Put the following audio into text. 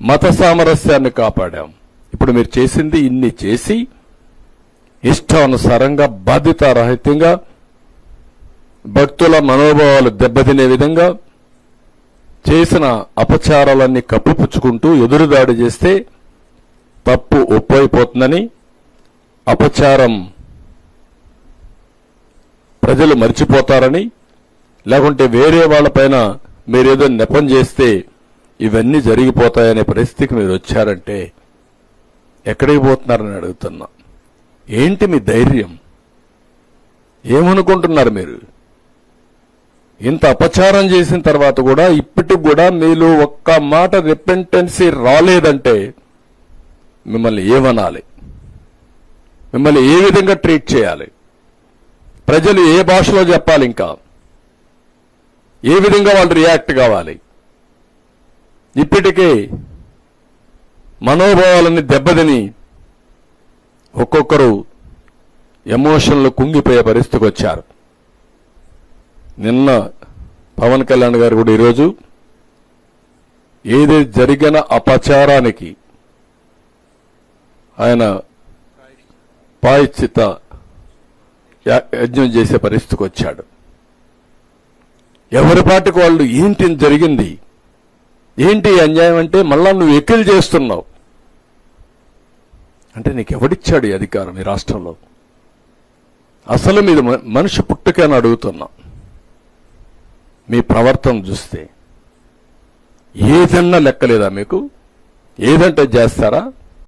మత సామరస్యాన్ని కాపాడాం. ఇప్పుడు మీరు చేసింది ఇన్ని చేసి ఇష్టానుసారంగా బాధ్యతారహిత్యంగా భక్తుల మనోభావాలు దెబ్బతినే విధంగా చేసిన అపచారాలన్నీ కప్పుపుచ్చుకుంటూ ఎదురుదాడి చేస్తే తప్పు ఒప్పైపోతుందని అపచారం ప్రజలు మర్చిపోతారని లేకుంటే వేరే వాళ్ళపైన మీరేదో నెపం చేస్తే ఇవన్నీ జరిగిపోతాయనే పరిస్థితికి మీరు వచ్చారంటే ఎక్కడికి పోతున్నారని అడుగుతున్నా. ఏంటి మీ ధైర్యం? ఏమనుకుంటున్నారు మీరు? ఇంత అపచారం చేసిన తర్వాత కూడా ఇప్పటికి కూడా మీలో ఒక్క మాట రిపెంటెన్సీ రాలేదంటే మిమ్మల్ని ఏమనాలి? మిమ్మల్ని ఏ విధంగా ట్రీట్ చేయాలి? ప్రజలు ఏ భాషలో చెప్పాలి ఇంకా? ఏ విధంగా వాళ్ళు రియాక్ట్ కావాలి? ఇప్పటికే మనోభావాలని దెబ్బతిని ఒక్కొక్కరు ఎమోషన్లు కుంగిపోయే పరిస్థితికి వచ్చారు. నిన్న పవన్ కళ్యాణ్ గారు కూడా ఈరోజు ఏది జరిగిన అపచారానికి ఆయన పాయిచిత యజ్ఞం చేసే పరిస్థితికి వచ్చాడు. ఎవరి పాటికి వాళ్ళు ఏంటి జరిగింది? ఏంటి అన్యాయం అంటే మళ్ళా నువ్వు ఎక్కిలు చేస్తున్నావు. అంటే నీకు ఎవడిచ్చాడు ఈ అధికారం ఈ రాష్ట్రంలో? అసలు మీరు మ- మనిషి పుట్టుకని అడుగుతున్నా. మీ ప్రవర్తన చూస్తే ఏదన్నా లెక్కలేదా మీకు? ఏదంటే చేస్తారా?